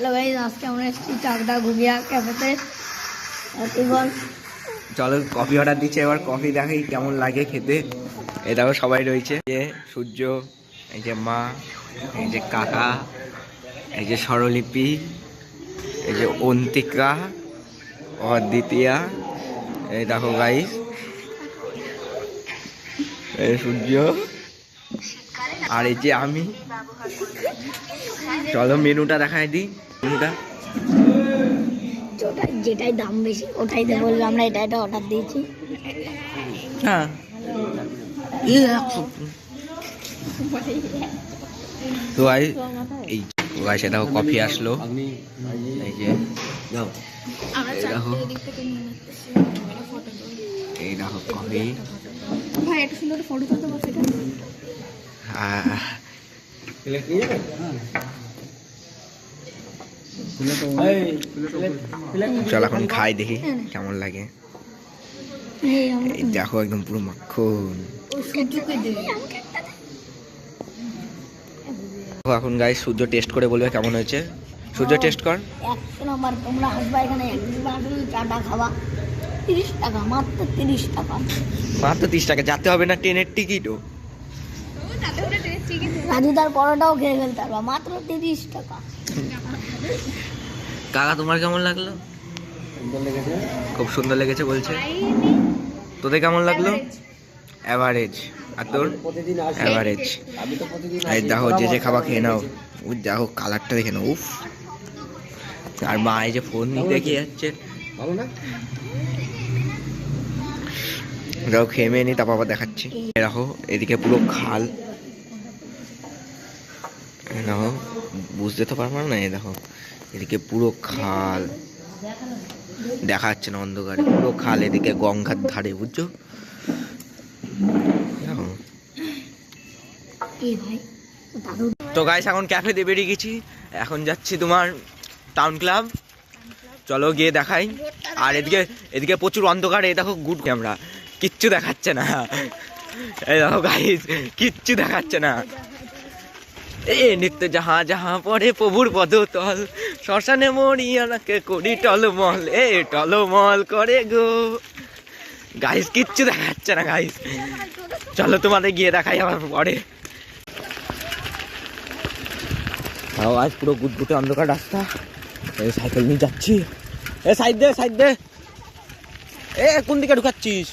Hello guys আজকে আমরা এসেছি চাকদা ঘুমিয়া ক্যাফেতে। চলো কফি অর্ডার দিচ্ছে, এবার কফি দেখাই কেমন লাগে খেতে। দেখো সবাই রয়েছে। যে সূর্য, এই যে মা, এই যে কাকা, এই যে স্বরলিপি, এই যে অন্তিকা, অদ্বিতীয়া। এই দেখো গাইস। এই সূর্য। আর এই যে আমি। চলো মেনুটা দেখাই দিই। মেনুটা। যেটাই দাম বেশি ওটাই দিয়ে বলবে আমরা এটা এটা অর্ডার দিয়েছি। হ্যাঁ। তো ভাই এই ভাই সেটা কফি আসলো। এই যে। এই দেখো। কফি। ভাই একটা সুন্দর ফটো তুলতে পারছি। চল এখন খাই দেখি কেমন লাগে। দেখো একদম পুরো মাখন। এখন গাই সূর্য টেস্ট করে বলবে কেমন হয়েছে। সূর্য টেস্ট কর। একশো নম্বর তোমরা আসবা এখানে চাটা খাবা। তিরিশ টাকা মাত্র তিরিশ টাকা। মাত্র তিরিশ টাকা যেতে হবে না ট্রেনের টিকিটও। রাজুদার পরোটাও খেয়ে ফেলতে মাত্র তিরিশ টাকা। কাকা, তোমার কেমন লাগল? খুব সুন্দর লেগেছে বলছে। তোদের কেমন লাগল? অ্যাভারেজ আর তোর? অ্যাভারেজ এই দেখো, যে যে খাবার খেয়ে নাও। ও দেখো কালারটা দেখে নাও, উফ। আর মা এই যে ফোন দেখে যাচ্ছে। দেখো খেয়ে মেয়ে নি তারপর আবার দেখাচ্ছি। দেখো, এদিকে পুরো খাল। দেখো বুঝতে তো পারব না এই দেখো এদিকে পুরো খাল। দেখা যাচ্ছে না অন্ধকারে পুরো খাল এদিকে গঙ্গার ধারে বুঝছ? তো গাইস এখন ক্যাফেতে বেরিয়ে গেছি। এখন যাচ্ছি তোমার টাউন ক্লাব চলো গিয়ে দেখাই। আর এদিকে এদিকে প্রচুর অন্ধকার এই দেখো গুড ক্যামেরা কিচ্ছু দেখাচ্ছে না। এই দেখো গাইস কিচ্ছু দেখাচ্ছে না। এ নিত্য যাহা যাহা পরে প্রভুর পদ পদতল। শ্মশানে মরিয়ানাকে করি টলমল, এ টলমল করে গো। গাইস কিচ্ছু দেখাচ্ছে না গাইস চলো তোমাদের গিয়ে দেখাই আবার পরে। আজ পুরো গুটগুটে অন্ধকার রাস্তা। এই সাইকেল নিয়ে যাচ্ছি। এ সাইড দে সাইড দে। এ কোন দিকে ঢুকাচ্ছিস?